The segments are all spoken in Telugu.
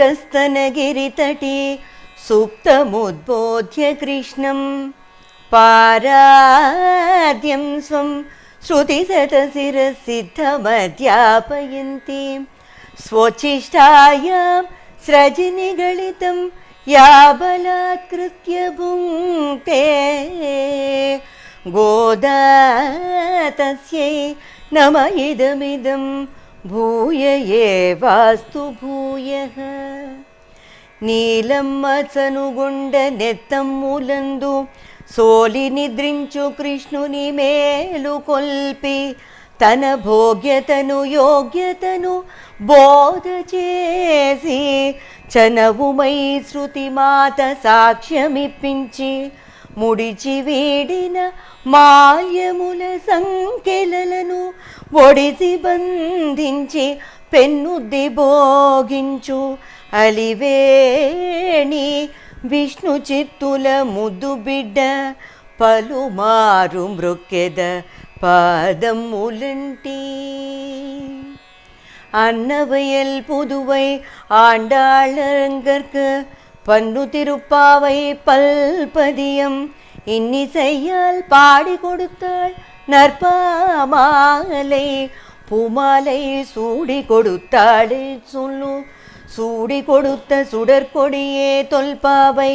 गस्तनगिरितटी सुप्तमुद्बोध्य कृष्णं पाराद्यं स्वं श्रुतिसतशिरसिद्धमध्यापयन्ती स्वचिष्ठायां सृजनिगलितं या बलात्कृत्य भुङ्क्ते गोदा तस्यै नम इदमिदम् భూయ ఏవాస్తు భూయ నీలమ్మ నెత్తం ములందు సోలి నిద్రించు కృష్ణుని మేలు కొల్పి తన భోగ్యతను యోగ్యతను బోధ చేసి చనవుమై శృతి మాత సాక్ష్యమిప్పించి ముడిచి వీడిన మాయముల సంకెలలను ఒడిసి బంధించి పెన్నుద్ది భోగించు అలివేణి విష్ణు చిత్తుల ముద్దు బిడ్డ పలుమారు మృక్కెద పాదములంటి அன்னவையல் புதுவை ஆண்டாளங்கற்கு பன்னு திருப்பாவை பல்பதியம் இன்னிசையால் பாடி கொடுத்தாள் நற்பாமாலை புமாலை சூடி கொடுத்தாளே சொல்லு. சூடி கொடுத்த சுடற்கொடியே தொல்பாவை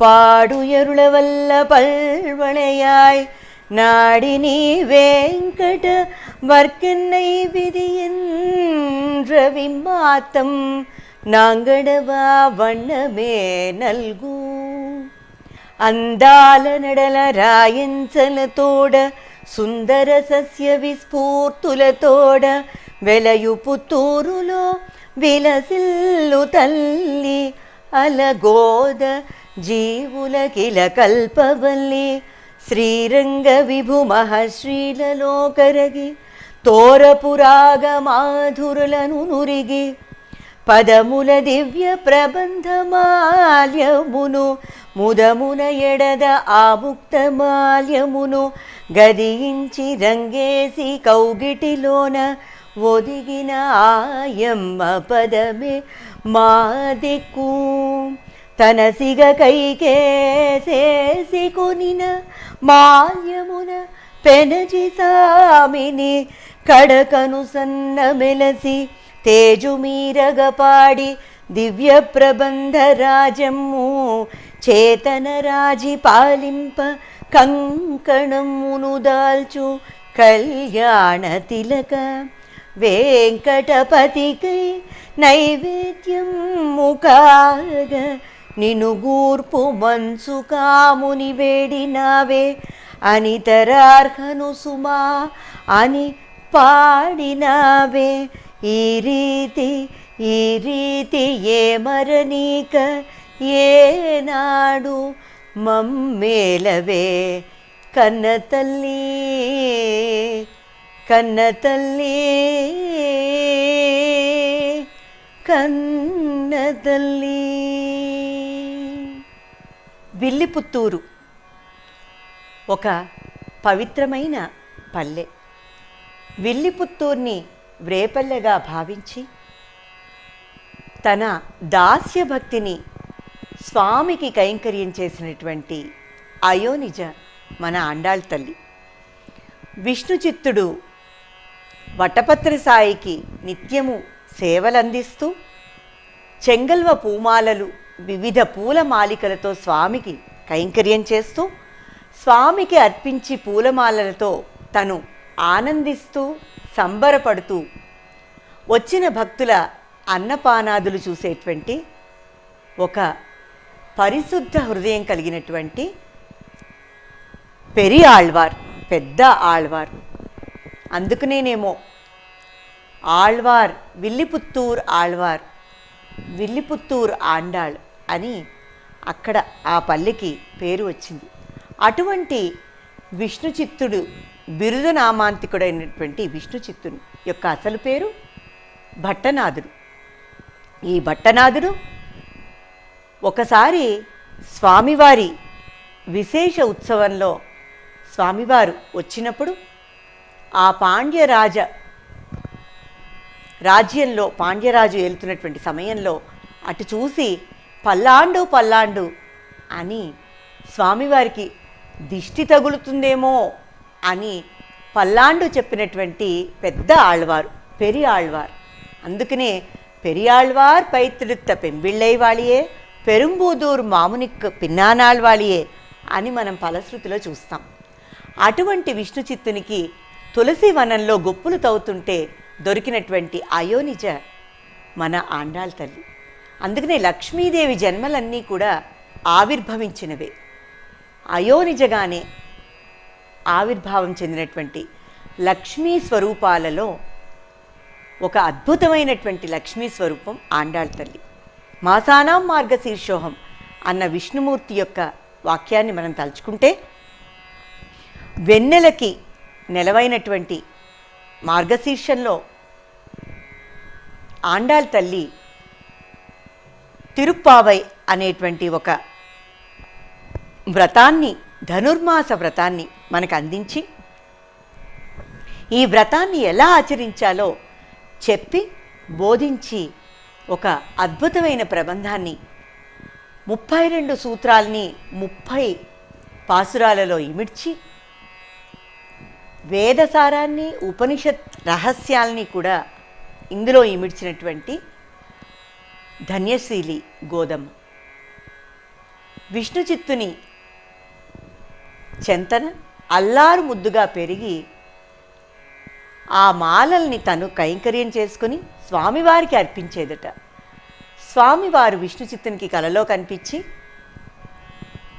பாடுயருளவல்ல பல்வளையாய். நாடி நீ வேங்கட வர்க்கனை விதியன்ற விம்மாத்தம் நாங்கடவா வண்ணமே நல்கூ. அந்தால நடல ராயன் சலத்தோட సుందర సస్య విస్ఫూర్తులతోడ వెలయు పుత్తూరులో విలసిల్లు తల్లి అలగోద జీవులకిల కల్పవల్లి శ్రీరంగ విభు మహశ్రీలలో కరగి తోరపురాగ మాధురులను నురిగి పదముల దివ్య ప్రబంధమాల్యమును ముదమున ఎడద ఆముక్తమాల్యమును గదియించి రంగేసి కౌగిటిలోన ఒదిగిన ఆయమ్మ పదమే మా దిక్కు తన సిగ కైకేసేసి కొనిన మాల్యమున పెనజి సామిని కడకను సన్న మెలసి తేజుమీరగపాడి దివ్య ప్రబంధ రాజమ్ము చేతన రాజి పాలింప కంకణమును దాల్చు కళ్యాణ తిలక వెంకటపతికై నైవేద్యం ముఖాగ నిను గూర్పు మంచు కాముని వేడినావే అనితరార్హను సుమా అని పాడినావే ఈ రీతి ఈ రీతి ఏ మరణీక? ఏనాడు మమ్మేలవే కన్న తల్లి కన్న తల్లి కన్న తల్లి. విల్లిపుత్తూరు ఒక పవిత్రమైన పల్లె. విల్లిపుత్తూరుని వ్రేపల్లెగా భావించి తన దాస్య భక్తిని స్వామికి కైంకర్యం చేసినటువంటి అయోనిజ మన అండాళ్ తల్లి. విష్ణు చిత్తుడు వటపత్ర సాయికి నిత్యము సేవలందిస్తూ చెంగల్వ పూమాలలు వివిధ పూల మాలికలతో స్వామికి కైంకర్యం చేస్తూ స్వామికి అర్పించి పూలమాలలతో తను ఆనందిస్తూ సంబరపడుతూ వచ్చిన భక్తుల అన్నపానాదులు చూసేటువంటి ఒక పరిశుద్ధ హృదయం కలిగినటువంటి పెరి ఆళ్వార్ పెద్ద ఆళ్వార్. అందుకనేనేమో ఆళ్వార్ విల్లిపుత్తూర్ ఆళ్వార్ విల్లిపుత్తూర్ ఆండాళ్ అని అక్కడ ఆ పల్లెకి పేరు వచ్చింది. అటువంటి విష్ణు చిత్తుడు బిరుదు నామాంతికుడైనటువంటి విష్ణు చిత్తుడు యొక్క అసలు పేరు భట్టనాథుడు. ఈ భట్టనాథుడు ఒకసారి స్వామివారి విశేష ఉత్సవంలో స్వామివారు వచ్చినప్పుడు ఆ పాండ్యరాజ రాజ్యంలో పాండ్యరాజు ఏలుతున్నటువంటి సమయంలో అటు చూసి పల్లాండు పల్లాండు అని స్వామివారికి దిష్టి తగులుతుందేమో అని పల్లాండు చెప్పినటువంటి పెద్ద ఆళ్వారు పెరియాళ్వార్ అందుకనే పెరియాళ్వార్ పైత్రిత్త పెంబిళ్ళై వాళియే పెరుంబూదూర్ మామునిక్ పిన్నానాళ్వాళియే అని మనం ఫలశ్రుతిలో చూస్తాం. అటువంటి విష్ణు చిత్తునికి తులసి వనంలో గొప్పులు తవ్వుతుంటే దొరికినటువంటి అయోనిజ మన ఆండాళ్ తల్లి. అందుకనే లక్ష్మీదేవి జన్మలన్నీ కూడా ఆవిర్భవించినవే. అయోనిజగానే ఆవిర్భావం చెందినటువంటి లక్ష్మీ స్వరూపాలలో ఒక అద్భుతమైనటువంటి లక్ష్మీ స్వరూపం ఆండాళ్ తల్లి. మాసానాం మార్గశీర్షోహం అన్న విష్ణుమూర్తి యొక్క వాక్యాన్ని మనం తలుచుకుంటే వెన్నెలకి నెలవైనటువంటి మార్గశీర్షంలో ఆండాళ్ తల్లి తిరుప్పావై అనేటువంటి ఒక వ్రతాన్ని ధనుర్మాస వ్రతాన్ని మనకు అందించి ఈ వ్రతాన్ని ఎలా ఆచరించాలో చెప్పి బోధించి ఒక అద్భుతమైన ప్రబంధాన్ని ముప్పై రెండు సూత్రాల్ని ముప్పై పాసురాలలో ఇమిడ్చి వేదసారాన్ని ఉపనిషత్ రహస్యాల్ని కూడా ఇందులో ఇమిడ్చినటువంటి ధన్యశీలి గోధమ్మ. విష్ణు చిత్తుని చెంతన అల్లారు ముద్దుగా పెరిగి ఆ మాలల్ని తను కైంకర్యం చేసుకుని స్వామివారికి అర్పించేదట. స్వామివారు విష్ణు చిత్తునికి కలలో కనిపించి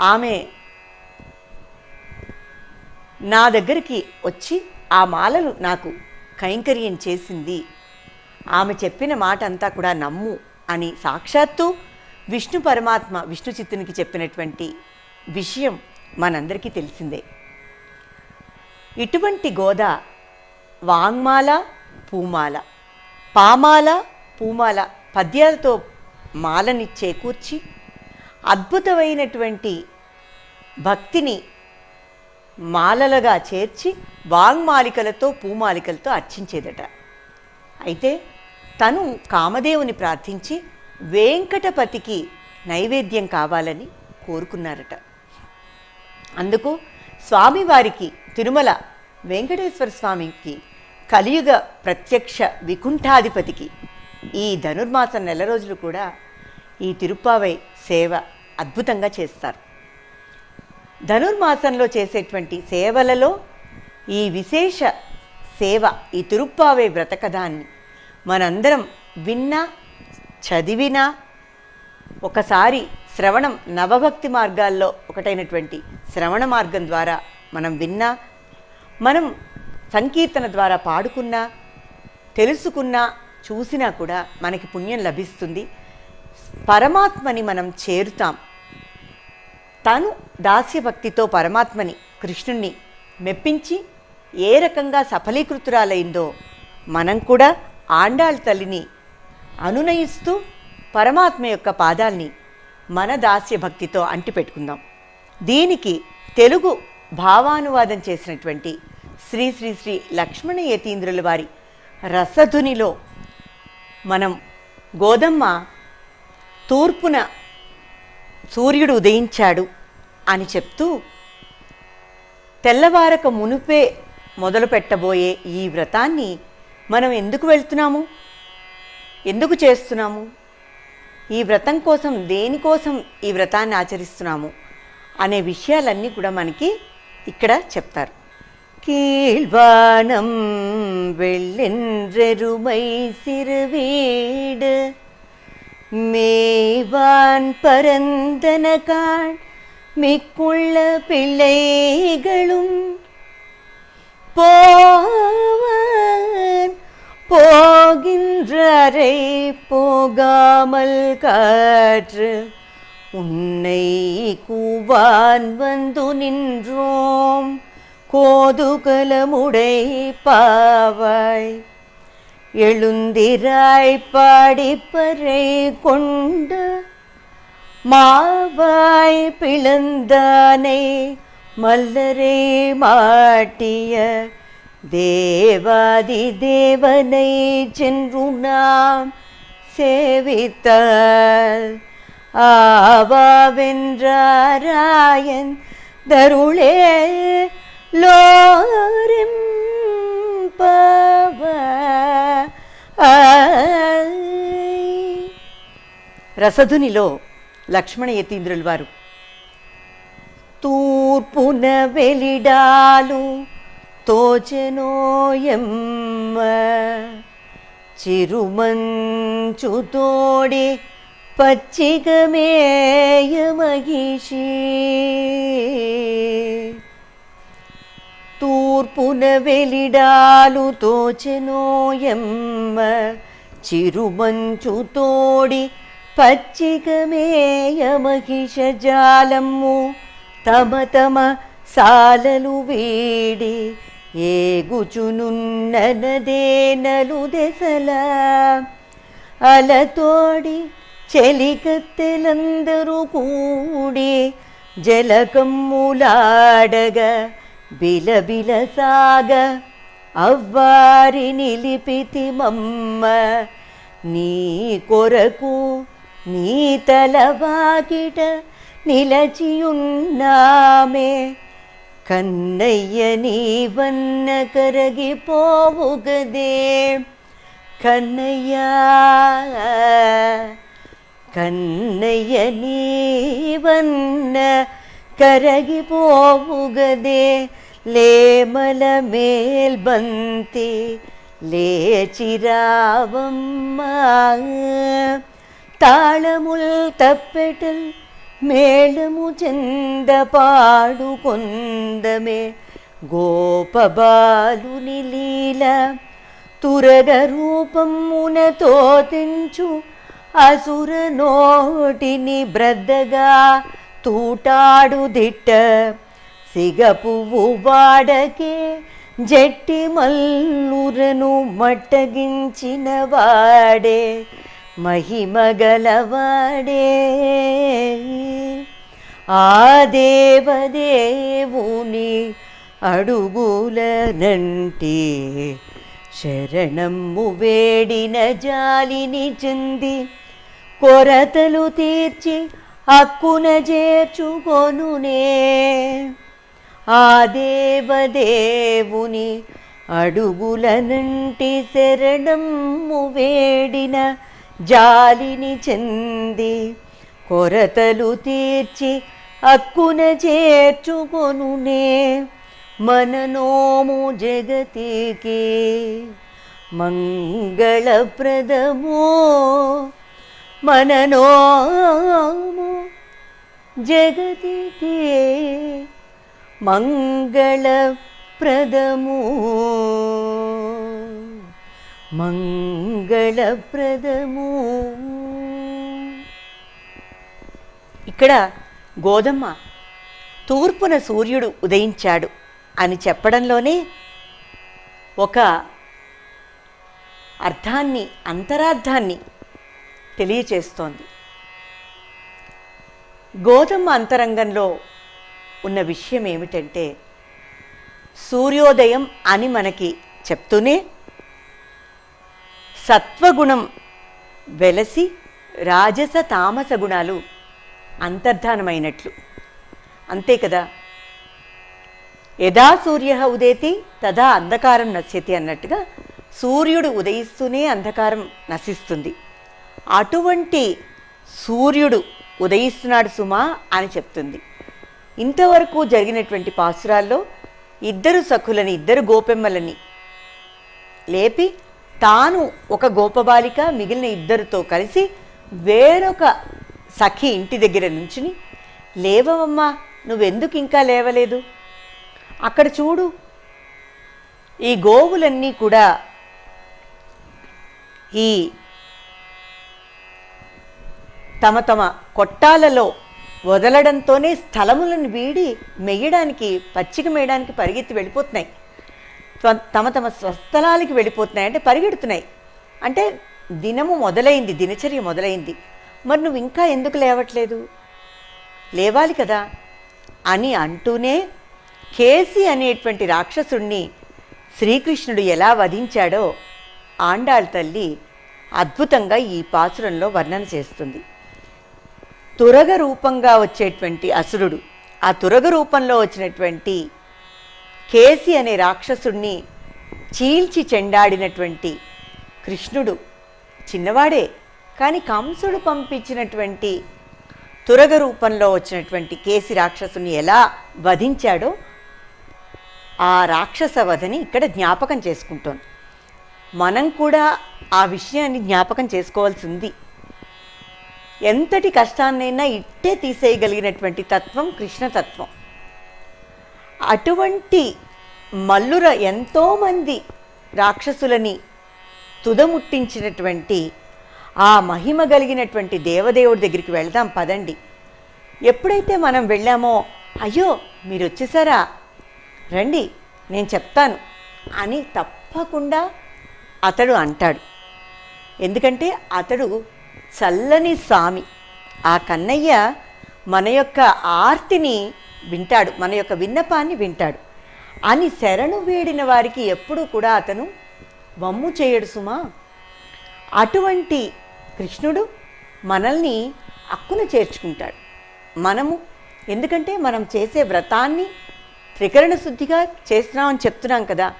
ఆమె నా దగ్గరికి వచ్చి ఆ మాలలు నాకు కైంకర్యం చేసింది. ఆమె చెప్పిన మాట అంతా కూడా నమ్ము అని సాక్షాత్తు విష్ణు పరమాత్మ విష్ణు చిత్తునికి చెప్పినటువంటి విషయం మనందరికీ తెలిసిందే. ఇటువంటి గోద వాంగ్మాల పూమాల పామాల పూమాల పద్యాలతో మాలని చేకూర్చి అద్భుతమైనటువంటి భక్తిని మాలలుగా చేర్చి వాంగ్మాలికలతో పూమాలికలతో అర్చించేదట. అయితే తను కామదేవుని ప్రార్థించి వెంకటపతికి నైవేద్యం కావాలని కోరుకున్నారట. అందుకు స్వామివారికి తిరుమల వెంకటేశ్వర స్వామికి కలియుగ ప్రత్యక్ష వికుంఠాధిపతికి ఈ ధనుర్మాసం నెల రోజులు కూడా ఈ తిరుప్పావై సేవ అద్భుతంగా చేస్తారు. ధనుర్మాసంలో చేసేటువంటి సేవలలో ఈ విశేష సేవ ఈ తిరుప్పావై వ్రతకథాన్ని మనందరం విన్నా చదివినా ఒకసారి శ్రవణం నవభక్తి మార్గాల్లో ఒకటైనటువంటి శ్రవణ మార్గం ద్వారా మనం విన్నా మనం సంకీర్తన ద్వారా పాడుకున్నా తెలుసుకున్నా చూసినా కూడా మనకి పుణ్యం లభిస్తుంది. పరమాత్మని మనం చేరుతాం. తను దాస్యభక్తితో పరమాత్మని కృష్ణుణ్ణి మెప్పించి ఏ రకంగా సఫలీకృతురాలైందో మనం కూడా ఆండాళ్ తల్లిని అనునయిస్తూ పరమాత్మ యొక్క పాదాల్ని మన దాస్య భక్తితో అంటిపెట్టుకుందాం. దీనికి తెలుగు భావానువాదం చేసినటువంటి శ్రీ శ్రీ శ్రీ లక్ష్మణ యతీంద్రుల వారి రసధునిలో మనం గోదమ్మ తూర్పున సూర్యుడు ఉదయించాడు అని చెప్తూ తెల్లవారక మునుపే మొదలు పెట్టబోయే ఈ వ్రతాన్ని మనం ఎందుకు వెళ్తున్నాము? ఎందుకు చేస్తున్నాము? ఈ వ్రతం కోసం దేనికోసం ఈ వ్రతాన్ని ఆచరిస్తున్నాము అనే విషయాలన్నీ కూడా మనకి ఇక్కడ చెప్తారు கீழ்வானம் வெள்ளென்றெருமை சிறுவீடு மேவான் பரந்தனகாள் மிக்குள்ள பிள்ளைகளும் போவான் போகின்றரை போகாமல் காற்று உன்னை கூவான் வந்து நின்றோம். கோதுகலமுடை பாவாய் எழுந்திராய் பாடிப்பறை கொண்டு மாவாய் பிளந்தானை மல்லரை மாட்டிய தேவாதி தேவனை சென்று நாம் சேவித்தார் ஆவாவென்றாராயன் தருளே லோரிம் రసధునిలో లక్ష్మణ యతీంద్రుల వారు తూర్పున వెలిడాలు తోచెనోయమ్మ చిరుమంచు తోడి పచ్చికమేయ మహిషి. తూర్పున వెలిడాలు తోచెనోయమ్మ చిరుమంచు తోడి పచ్చికమేయ జాలము తమ తమ సాలలు వీడి ఏగుచునున్ననదేనలు దెసల అలతోడి చెలికత్తెలందరూ కూడి జలకమ్ములాడగ బిలబిల సాగ అవ్వారి నిలిపితి మమ్మ. నీ కొరకు నీ తలవాకిట నిలచియున్నామే. ಕನ್ನಯ್ಯ ನೀವನ್ನ ಕರಗಿ ಪೋವುಗದೆ ಕನ್ನಯ್ಯ ಕನ್ನಯ್ಯ ನೀವನ್ನ ಕರಗಿ ಪೋವುಗದೆ ಲೇಮಲ ಮೇಲ್ಬಂತಿ ಲೇಚಿರಾವಮ್ಮ ತಾಳಮುಲ್ ತಪ್ಪೆಟಲ್ మేళము చెంద పాడుకొందమే గోపబాలుని లీల తురగ రూపమునతో తోతించు అసుర నోటిని బ్రద్దగా తూటాడు దిట్ట సిగ పువ్వు వాడకే జట్టి మల్లురను మట్టగించిన వాడే మహిమగలవాడే. ఆ దేవదేవుని అడుగులనంటే శరణము వేడిన జాలిని చెంది కొరతలు తీర్చి హక్కున చేర్చుకొనునే. ఆ దేవదేవుని అడుగులనంటి శరణము వేడిన జాలిని చెంది కొరతలు తీర్చి అక్కున చేర్చుకొనునే మననోము జగతికి మంగళప్రదమో మననోము జగతికి మంగళప్రదము. మంగళప్రదము. ఇక్కడ గోధమ్మ తూర్పున సూర్యుడు ఉదయించాడు అని చెప్పడంలోనే ఒక అర్థాన్ని అంతరార్థాన్ని తెలియచేస్తోంది. గోధుమ అంతరంగంలో ఉన్న విషయం ఏమిటంటే సూర్యోదయం అని మనకి చెప్తూనే సత్వగుణం వెలసి రాజస తామస గుణాలు అంతర్ధానమైనట్లు. అంతే కదా? యదా సూర్య ఉదేతి తదా అంధకారం నశ్యతి అన్నట్టుగా సూర్యుడు ఉదయిస్తూనే అంధకారం నశిస్తుంది. అటువంటి సూర్యుడు ఉదయిస్తున్నాడు సుమా అని చెప్తుంది. ఇంతవరకు జరిగినటువంటి పాసురాల్లో ఇద్దరు సఖులని ఇద్దరు గోపెమ్మలని లేపి తాను ఒక గోపబాలిక మిగిలిన ఇద్దరితో కలిసి వేరొక సఖి ఇంటి దగ్గర నుంచుని లేవవమ్మా నువ్వెందుకు ఇంకా లేవలేదు? అక్కడ చూడు ఈ గోవులన్నీ కూడా ఈ తమ తమ కొట్టాలలో వదలడంతోనే స్థలములను వీడి మెయ్యడానికి పచ్చిక మేయడానికి పరిగెత్తి వెళ్ళిపోతున్నాయి. తమ తమ స్వస్థలాలకి వెళ్ళిపోతున్నాయి అంటే పరిగెడుతున్నాయి. అంటే దినము మొదలైంది దినచర్య మొదలైంది. మరి నువ్వు ఇంకా ఎందుకు లేవట్లేదు? లేవాలి కదా. అని అంటూనే కేసి అనేటువంటి రాక్షసుణ్ణి శ్రీకృష్ణుడు ఎలా వధించాడో ఆండాళ్ తల్లి అద్భుతంగా ఈ పాసురంలో వర్ణన చేస్తుంది. తురగ రూపంగా వచ్చేటువంటి అసురుడు ఆ తురగ రూపంలో వచ్చినటువంటి కేసి అనే రాక్షసుణ్ణి చీల్చి చెండాడినటువంటి కృష్ణుడు చిన్నవాడే కానీ కంసుడు పంపించినటువంటి తురగ రూపంలో వచ్చినటువంటి కేసి రాక్షసుని ఎలా వధించాడో ఆ రాక్షస వధని ఇక్కడ జ్ఞాపకం చేసుకుంటాను మనం కూడా ఆ విషయాన్ని జ్ఞాపకం చేసుకోవాల్సి ఉంది ఎంతటి కష్టాన్నైనా ఇట్టే తీసేయగలిగినటువంటి తత్వం కృష్ణతత్వం అటువంటి మల్లుర ఎంతోమంది రాక్షసులని తుదముట్టించినటువంటి ఆ మహిమ కలిగినటువంటి దేవదేవుడి దగ్గరికి వెళ్దాం పదండి. ఎప్పుడైతే మనం వెళ్ళామో అయ్యో మీరు వచ్చేసారా రండి నేను చెప్తాను అని తప్పకుండా అతడు అంటాడు. ఎందుకంటే అతడు చల్లని స్వామి. ఆ కన్నయ్య మన యొక్క ఆర్తిని వింటాడు మన యొక్క విన్నపాన్ని వింటాడు. అని శరణు వేడిన వారికి ఎప్పుడూ కూడా అతను వమ్ము చేయడు సుమా. అటువంటి కృష్ణుడు మనల్ని అక్కున చేర్చుకుంటాడు. మనము ఎందుకంటే మనం చేసే వ్రతాన్ని త్రికరణ శుద్ధిగా చేస్తున్నామని చెప్తున్నాం కదా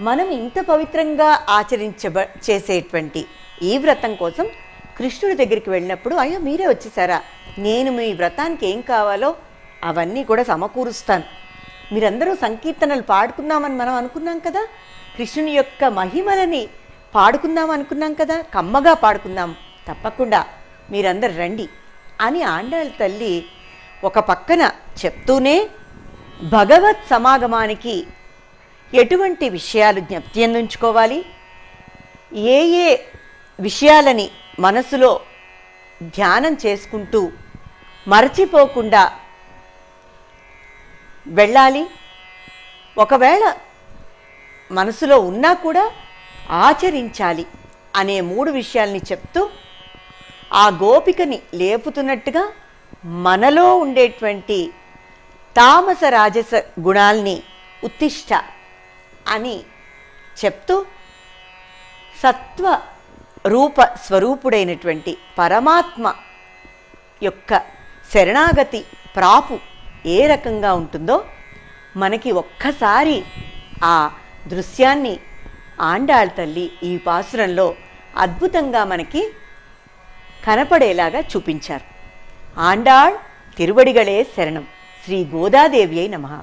మనం ఇంత పవిత్రంగా ఆచరించబ చేసేటువంటి ఈ వ్రతం కోసం కృష్ణుడి దగ్గరికి వెళ్ళినప్పుడు అయ్యో మీరే వచ్చేసారా? నేను మీ వ్రతానికి ఏం కావాలో అవన్నీ కూడా సమకూరుస్తాను. మీరందరూ సంకీర్తనలు పాడుకుందామని మనం అనుకున్నాం కదా? కృష్ణుని యొక్క మహిమలని పాడుకుందాం అనుకున్నాం కదా? కమ్మగా పాడుకుందాం. తప్పకుండా మీరందరు రండి అని ఆండాళ్ళ తల్లి ఒక పక్కన చెప్తూనే భగవత్ సమాగమానికి ఎటువంటి విషయాలు జ్ఞప్తి అందించుకోవాలి? ఏ ఏ విషయాలని మనసులో ధ్యానం చేసుకుంటూ మరచిపోకుండా వెళ్ళాలి. ఒకవేళ మనసులో ఉన్నా కూడా ఆచరించాలి అనే మూడు విషయాల్ని చెప్తూ ఆ గోపికని లేపుతున్నట్టుగా మనలో ఉండేటువంటి తామస రాజస గుణాల్ని ఉత్తిష్ట అని చెప్తూ సత్వ రూప స్వరూపుడైనటువంటి పరమాత్మ యొక్క శరణాగతి ప్రాపు ఏ రకంగా ఉంటుందో మనకి ఒక్కసారి ఆ దృశ్యాన్ని ఆండాళ్ తల్లి ఈ పాసురంలో అద్భుతంగా మనకి కనపడేలాగా చూపించారు. ఆండాళ్ తిరువడిగళే శరణం. శ్రీ గోదాదేవి అయి నమ.